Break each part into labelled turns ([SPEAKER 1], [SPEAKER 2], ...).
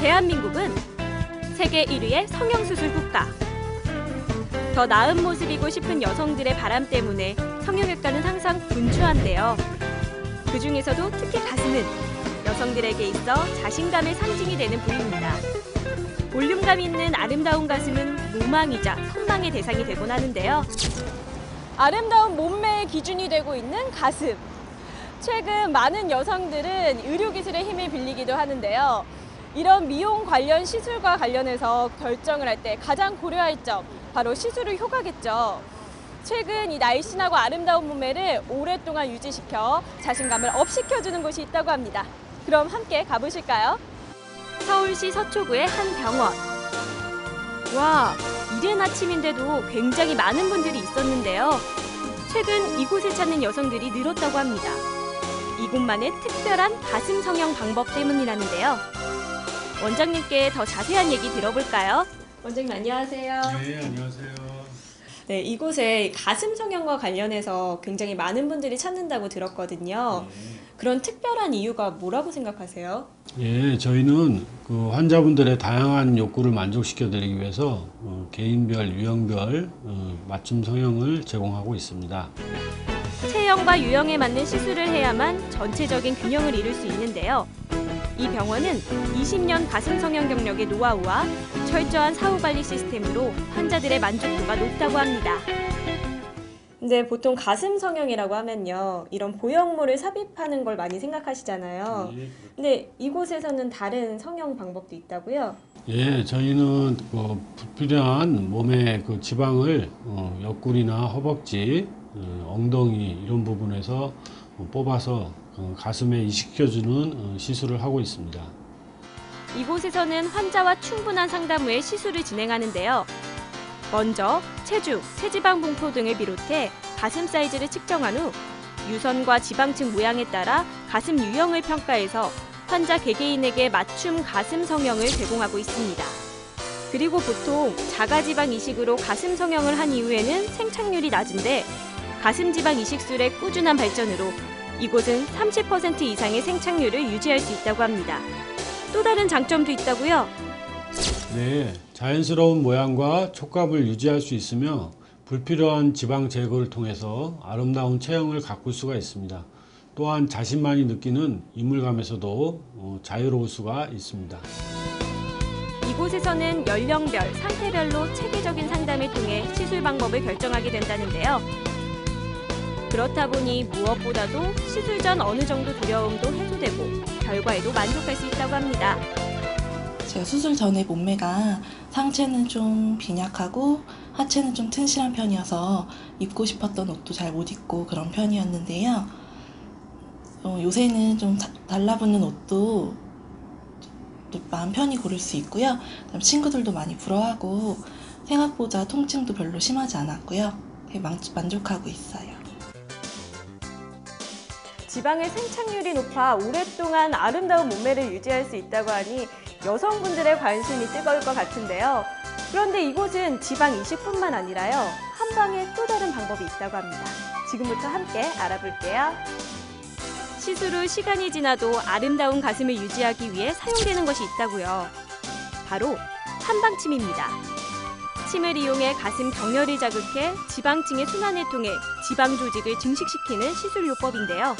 [SPEAKER 1] 대한민국은 세계 1위의 성형수술 국가. 더 나은 모습이고 싶은 여성들의 바람 때문에 성형외과는 항상 분주한데요. 그 중에서도 특히 가슴은 여성들에게 있어 자신감의 상징이 되는 부위입니다. 볼륨감 있는 아름다운 가슴은 로망이자 선망의 대상이 되곤 하는데요. 아름다운 몸매의 기준이 되고 있는 가슴. 최근 많은 여성들은 의료기술의 힘을 빌리기도 하는데요. 이런 미용 관련 시술과 관련해서 결정을 할 때 가장 고려할 점, 바로 시술의 효과겠죠. 최근 이 날씬하고 아름다운 몸매를 오랫동안 유지시켜 자신감을 업시켜주는 곳이 있다고 합니다. 그럼 함께 가보실까요? 서울시 서초구의 한 병원. 와, 이른 아침인데도 굉장히 많은 분들이 있었는데요. 최근 이곳을 찾는 여성들이 늘었다고 합니다. 이곳만의 특별한 가슴 성형 방법 때문이라는데요. 원장님께 더 자세한 얘기 들어볼까요? 원장님 안녕하세요.
[SPEAKER 2] 네, 안녕하세요.
[SPEAKER 1] 네, 이곳에 가슴 성형과 관련해서 굉장히 많은 분들이 찾는다고 들었거든요. 그런 특별한 이유가 뭐라고 생각하세요?
[SPEAKER 2] 예, 저희는 그 환자분들의 다양한 욕구를 만족시켜드리기 위해서 어, 개인별, 유형별 어, 맞춤 성형을 제공하고 있습니다.
[SPEAKER 1] 체형과 유형에 맞는 시술을 해야만 전체적인 균형을 이룰 수 있는데요. 이 병원은 20년 가슴 성형 경력의 노하우와 철저한 사후 관리 시스템으로 환자들의 만족도가 높다고 합니다. 근데 보통 가슴 성형이라고 하면요. 이런 보형물을 삽입하는 걸 많이 생각하시잖아요.
[SPEAKER 2] 예,
[SPEAKER 1] 근데 이곳에서는 다른 성형 방법도 있다고요?
[SPEAKER 2] 예, 저희는 그 불필요한 몸의 그 지방을 어, 옆구리나 허벅지, 어, 엉덩이 이런 부분에서 어, 뽑아서 어, 가슴에 이식시켜주는 어, 시술을 하고 있습니다.
[SPEAKER 1] 이곳에서는 환자와 충분한 상담 후에 시술을 진행하는데요. 먼저 체중, 체지방 분포 등을 비롯해 가슴 사이즈를 측정한 후 유선과 지방층 모양에 따라 가슴 유형을 평가해서 환자 개개인에게 맞춤 가슴 성형을 제공하고 있습니다. 그리고 보통 자가지방 이식으로 가슴 성형을 한 이후에는 생착률이 낮은데 가슴 지방 이식술의 꾸준한 발전으로 이곳은 30% 이상의 생착률을 유지할 수 있다고 합니다. 또 다른 장점도 있다고요?
[SPEAKER 2] 네, 자연스러운 모양과 촉감을 유지할 수 있으며 불필요한 지방 제거를 통해서 아름다운 체형을 가꿀 수가 있습니다. 또한 자신만이 느끼는 이물감에서도 어, 자유로울 수가 있습니다.
[SPEAKER 1] 이곳에서는 연령별, 상태별로 체계적인 상담을 통해 시술 방법을 결정하게 된다는데요. 그렇다 보니 무엇보다도 시술 전 어느 정도 두려움도 해소되고 결과에도 만족할 수 있다고 합니다.
[SPEAKER 3] 제가 수술 전에 몸매가 상체는 좀 빈약하고 하체는 좀 튼실한 편이어서 입고 싶었던 옷도 잘 못 입고 그런 편이었는데요. 어, 요새는 좀 다- 달라붙는 옷도 좀 마음 편히 고를 수 있고요. 친구들도 많이 부러워하고 생각보다 통증도 별로 심하지 않았고요. 되게 만- 만족하고 있어요.
[SPEAKER 1] 지방의 생착률이 높아 오랫동안 아름다운 몸매를 유지할 수 있다고 하니 여성분들의 관심이 뜨거울 것 같은데요. 그런데 이곳은 지방 이식뿐만 아니라요. 한방에 또 다른 방법이 있다고 합니다. 지금부터 함께 알아볼게요. 시술 후 시간이 지나도 아름다운 가슴을 유지하기 위해 사용되는 것이 있다고요. 바로 한방침입니다. 침을 이용해 가슴 경혈을 자극해 지방층의 순환을 통해 지방 조직을 증식시키는 시술 요법인데요.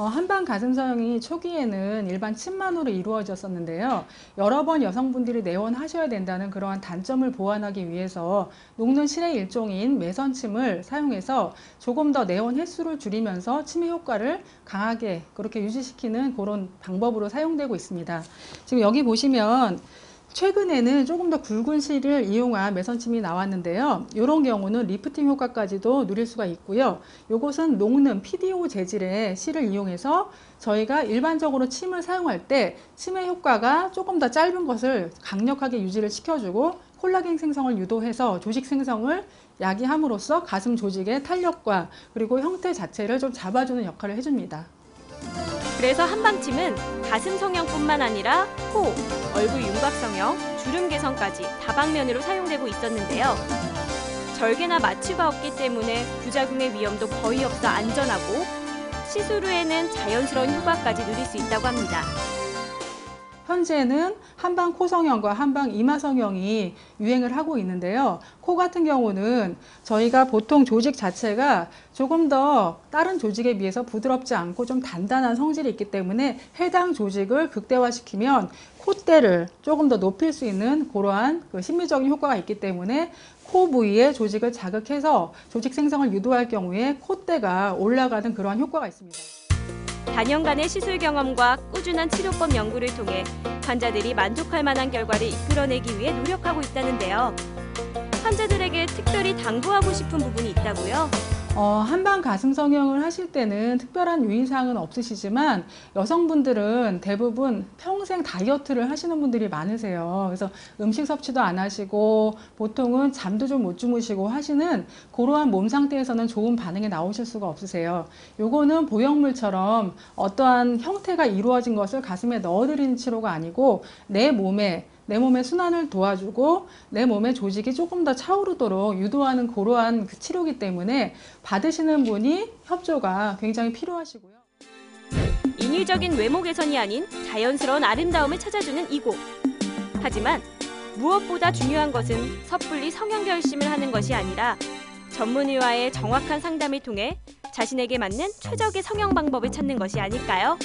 [SPEAKER 4] 어, 한방 가슴 성형이 초기에는 일반 침만으로 이루어졌었는데요. 여러 번 여성분들이 내원하셔야 된다는 그러한 단점을 보완하기 위해서 녹는 실의 일종인 매선침을 사용해서 조금 더 내원 횟수를 줄이면서 치매 효과를 강하게 그렇게 유지시키는 그런 방법으로 사용되고 있습니다. 지금 여기 보시면 최근에는 조금 더 굵은 실을 이용한 매선침이 나왔는데요. 이런 경우는 리프팅 효과까지도 누릴 수가 있고요. 이것은 녹는 PDO 재질의 실을 이용해서 저희가 일반적으로 침을 사용할 때 침의 효과가 조금 더 짧은 것을 강력하게 유지를 시켜주고 콜라겐 생성을 유도해서 조직 생성을 야기함으로써 가슴 조직의 탄력과 그리고 형태 자체를 좀 잡아주는 역할을 해줍니다.
[SPEAKER 1] 그래서 한방침은 가슴 성형뿐만 아니라 코, 얼굴 윤곽 성형, 주름 개선까지 다방면으로 사용되고 있었는데요. 절개나 마취가 없기 때문에 부작용의 위험도 거의 없어 안전하고 시술 후에는 자연스러운 효과까지 누릴 수 있다고 합니다.
[SPEAKER 4] 현재는 한방 코 성형과 한방 이마 성형이 유행을 하고 있는데요. 코 같은 경우는 저희가 보통 조직 자체가 조금 더 다른 조직에 비해서 부드럽지 않고 좀 단단한 성질이 있기 때문에 해당 조직을 극대화시키면 콧대를 조금 더 높일 수 있는 그러한 그 심리적인 효과가 있기 때문에 코 부위의 조직을 자극해서 조직 생성을 유도할 경우에 콧대가 올라가는 그러한 효과가 있습니다.
[SPEAKER 1] 단연간의 시술 경험과 꾸준한 치료법 연구를 통해 환자들이 만족할 만한 결과를 이끌어내기 위해 노력하고 있다는데요. 환자들에게 특별히 당부하고 싶은 부분이 있다고요?
[SPEAKER 4] 어, 한방 가슴 성형을 하실 때는 특별한 유의사항은 없으시지만 여성분들은 대부분 평생 다이어트를 하시는 분들이 많으세요. 그래서 음식 섭취도 안 하시고 보통은 잠도 좀 못 주무시고 하시는 그러한 몸 상태에서는 좋은 반응이 나오실 수가 없으세요. 요거는 보형물처럼 어떠한 형태가 이루어진 것을 가슴에 넣어드리는 치료가 아니고 내 몸에 내 몸의 순환을 도와주고 내 몸의 조직이 조금 더 차오르도록 유도하는 그러한 그 치료기 때문에 받으시는 분이 협조가 굉장히 필요하시고요.
[SPEAKER 1] 인위적인 외모 개선이 아닌 자연스러운 아름다움을 찾아주는 이곳. 하지만 무엇보다 중요한 것은 섣불리 성형 결심을 하는 것이 아니라 전문의와의 정확한 상담을 통해 자신에게 맞는 최적의 성형 방법을 찾는 것이 아닐까요?